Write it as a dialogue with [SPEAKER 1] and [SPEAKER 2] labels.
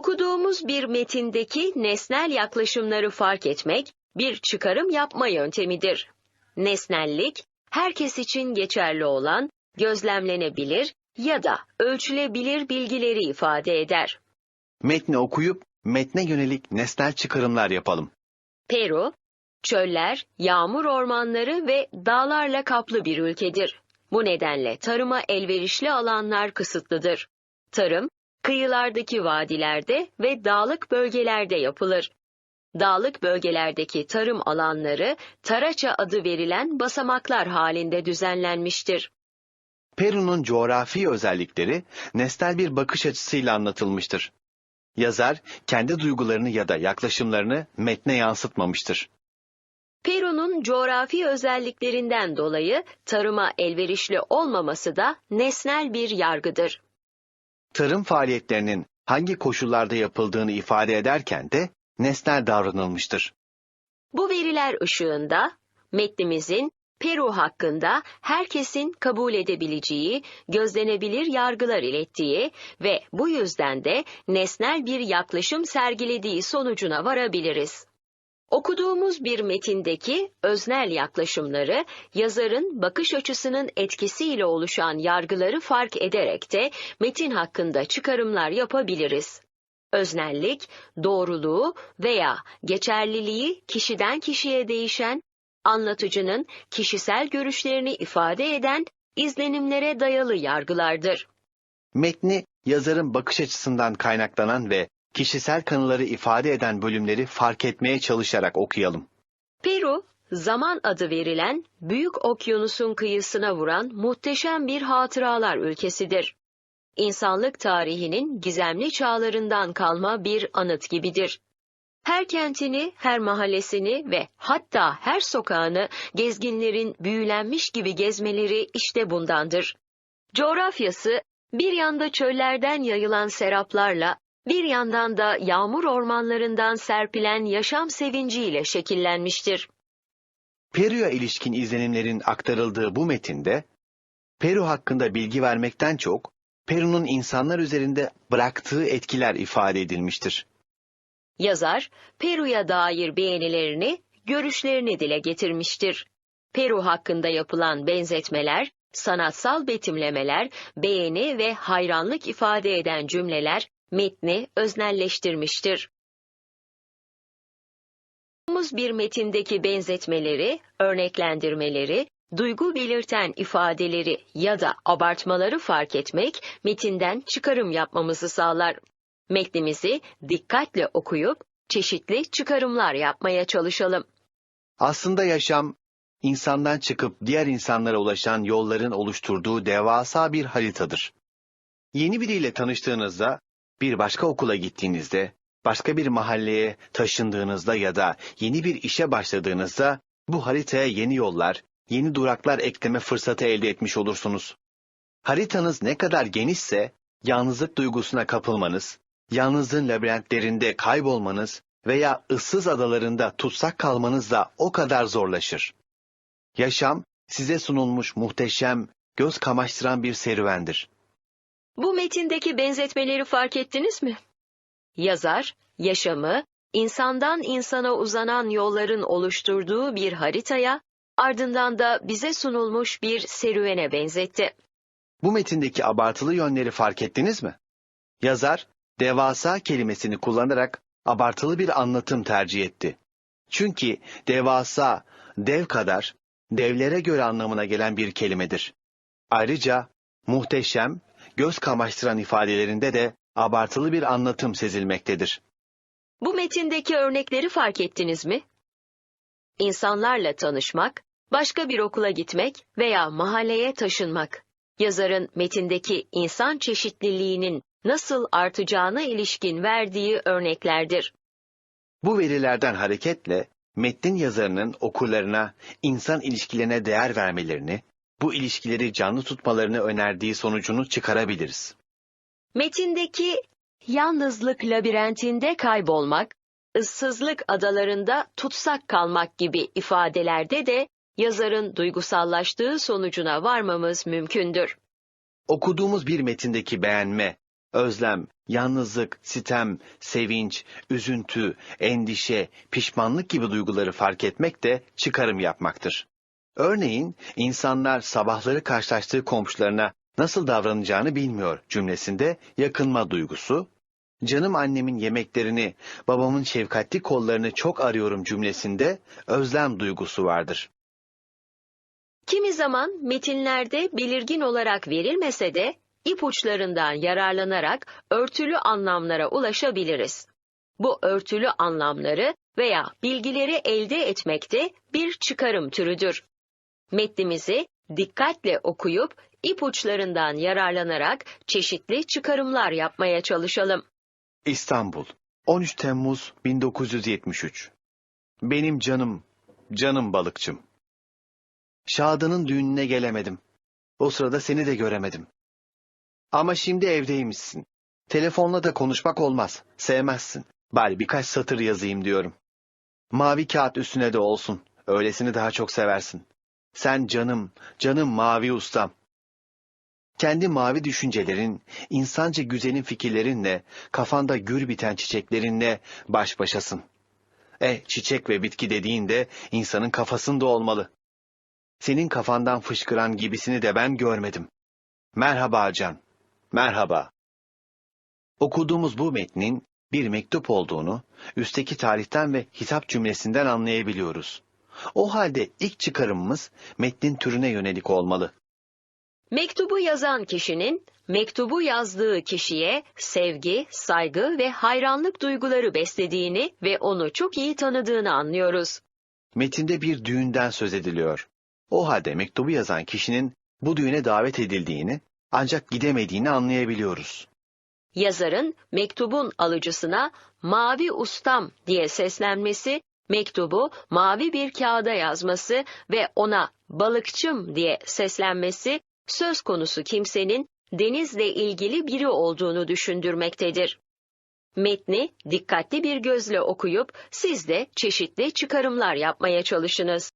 [SPEAKER 1] Okuduğumuz bir metindeki nesnel yaklaşımları fark etmek bir çıkarım yapma yöntemidir. Nesnellik, herkes için geçerli olan, gözlemlenebilir ya da ölçülebilir bilgileri ifade eder.
[SPEAKER 2] Metni okuyup metne yönelik nesnel çıkarımlar yapalım.
[SPEAKER 1] Peru, çöller, yağmur ormanları ve dağlarla kaplı bir ülkedir. Bu nedenle tarıma elverişli alanlar kısıtlıdır. Tarım, kıyılardaki vadilerde ve dağlık bölgelerde yapılır. Dağlık bölgelerdeki tarım alanları taraça adı verilen basamaklar halinde düzenlenmiştir.
[SPEAKER 2] Peru'nun coğrafi özellikleri nesnel bir bakış açısıyla anlatılmıştır. Yazar kendi duygularını ya da yaklaşımlarını metne yansıtmamıştır.
[SPEAKER 1] Peru'nun coğrafi özelliklerinden dolayı tarıma elverişli olmaması da nesnel bir yargıdır.
[SPEAKER 2] Tarım faaliyetlerinin hangi koşullarda yapıldığını ifade ederken de nesnel davranılmıştır.
[SPEAKER 1] Bu veriler ışığında metnimizin Peru hakkında herkesin kabul edebileceği, gözlenebilir yargılar ilettiği ve bu yüzden de nesnel bir yaklaşım sergilediği sonucuna varabiliriz. Okuduğumuz bir metindeki öznel yaklaşımları, yazarın bakış açısının etkisiyle oluşan yargıları fark ederek de metin hakkında çıkarımlar yapabiliriz. Öznellik, doğruluğu veya geçerliliği kişiden kişiye değişen, anlatıcının kişisel görüşlerini ifade eden izlenimlere dayalı yargılardır.
[SPEAKER 2] Metni yazarın bakış açısından kaynaklanan ve kişisel kanıları ifade eden bölümleri fark etmeye çalışarak okuyalım.
[SPEAKER 1] Peru, zaman adı verilen büyük okyanusun kıyısına vuran muhteşem bir hatıralar ülkesidir. İnsanlık tarihinin gizemli çağlarından kalma bir anıt gibidir. Her kentini, her mahallesini ve hatta her sokağını gezginlerin büyülenmiş gibi gezmeleri işte bundandır. Coğrafyası bir yanda çöllerden yayılan seraplarla, bir yandan da yağmur ormanlarından serpilen yaşam sevinciyle şekillenmiştir.
[SPEAKER 2] Peru'ya ilişkin izlenimlerin aktarıldığı bu metinde, Peru hakkında bilgi vermekten çok, Peru'nun insanlar üzerinde bıraktığı etkiler ifade edilmiştir.
[SPEAKER 1] Yazar, Peru'ya dair beğenilerini, görüşlerini dile getirmiştir. Peru hakkında yapılan benzetmeler, sanatsal betimlemeler, beğeni ve hayranlık ifade eden cümleler metni öznelleştirmiştir. bir metindeki benzetmeleri, örneklendirmeleri, duygu belirten ifadeleri ya da abartmaları fark etmek metinden çıkarım yapmamızı sağlar. Metnimizi dikkatle okuyup çeşitli çıkarımlar yapmaya çalışalım.
[SPEAKER 2] Aslında yaşam, insandan çıkıp diğer insanlara ulaşan yolların oluşturduğu devasa bir haritadır. Yeni biriyle tanıştığınızda, bir başka okula gittiğinizde, başka bir mahalleye taşındığınızda ya da yeni bir işe başladığınızda bu haritaya yeni yollar, yeni duraklar ekleme fırsatı elde etmiş olursunuz. Haritanız ne kadar genişse, yalnızlık duygusuna kapılmanız, yalnızlığın labirentlerinde kaybolmanız veya ıssız adalarında tutsak kalmanız da o kadar zorlaşır. Yaşam, size sunulmuş muhteşem, göz kamaştıran bir serüvendir.
[SPEAKER 1] Bu metindeki benzetmeleri fark ettiniz mi? Yazar, yaşamı, insandan insana uzanan yolların oluşturduğu bir haritaya, ardından da bize sunulmuş bir serüvene benzetti.
[SPEAKER 2] Bu metindeki abartılı yönleri fark ettiniz mi? Yazar, devasa kelimesini kullanarak abartılı bir anlatım tercih etti. Çünkü devasa, dev kadar, devlere göre anlamına gelen bir kelimedir. Ayrıca muhteşem, göz kamaştıran ifadelerinde de abartılı bir anlatım sezilmektedir.
[SPEAKER 1] Bu metindeki örnekleri fark ettiniz mi? İnsanlarla tanışmak, başka bir okula gitmek veya mahalleye taşınmak. Yazarın metindeki insan çeşitliliğinin nasıl artacağına ilişkin verdiği örneklerdir.
[SPEAKER 2] Bu verilerden hareketle metnin yazarının okurlarına insan ilişkilerine değer vermelerini, bu ilişkileri canlı tutmalarını önerdiği sonucunu çıkarabiliriz.
[SPEAKER 1] Metindeki yalnızlık labirentinde kaybolmak, ıssızlık adalarında tutsak kalmak gibi ifadelerde de yazarın duygusallaştığı sonucuna varmamız mümkündür.
[SPEAKER 2] Okuduğumuz bir metindeki beğenme, özlem, yalnızlık, sitem, sevinç, üzüntü, endişe, pişmanlık gibi duyguları fark etmek de çıkarım yapmaktır. Örneğin, insanlar sabahları karşılaştığı komşularına nasıl davranacağını bilmiyor cümlesinde yakınma duygusu, canım annemin yemeklerini, babamın şefkatli kollarını çok arıyorum cümlesinde özlem duygusu vardır.
[SPEAKER 1] Kimi zaman metinlerde belirgin olarak verilmese de ipuçlarından yararlanarak örtülü anlamlara ulaşabiliriz. Bu örtülü anlamları veya bilgileri elde etmekte bir çıkarım türüdür. Metnimizi dikkatle okuyup ipuçlarından yararlanarak çeşitli çıkarımlar yapmaya çalışalım.
[SPEAKER 2] İstanbul, 13 Temmuz 1973. Benim canım, canım balıkçım. Şadan'ın düğününe gelemedim. O sırada seni de göremedim. Ama şimdi evdeymişsin. Telefonla da konuşmak olmaz, sevmezsin. Bari birkaç satır yazayım diyorum. Mavi kağıt üstüne de olsun, öylesini daha çok seversin. Sen canım, canım mavi ustam. Kendi mavi düşüncelerin, insanca güzelin fikirlerinle, kafanda gür biten çiçeklerinle baş başasın. E, çiçek ve bitki dediğinde insanın kafasında olmalı. Senin kafandan fışkıran gibisini de ben görmedim. Merhaba Can, merhaba. Okuduğumuz bu metnin bir mektup olduğunu, üstteki tarihten ve hitap cümlesinden anlayabiliyoruz. O halde ilk çıkarımımız metnin türüne yönelik olmalı.
[SPEAKER 1] Mektubu yazan kişinin mektubu yazdığı kişiye sevgi, saygı ve hayranlık duyguları beslediğini ve onu çok iyi tanıdığını anlıyoruz.
[SPEAKER 2] Metinde bir düğünden söz ediliyor. O halde mektubu yazan kişinin bu düğüne davet edildiğini ancak gidemediğini anlayabiliyoruz.
[SPEAKER 1] Yazarın mektubun alıcısına mavi ustam diye seslenmesi, mektubu mavi bir kağıda yazması ve ona balıkçım diye seslenmesi söz konusu kimsenin denizle ilgili biri olduğunu düşündürmektedir. Metni dikkatli bir gözle okuyup siz de çeşitli çıkarımlar yapmaya çalışınız.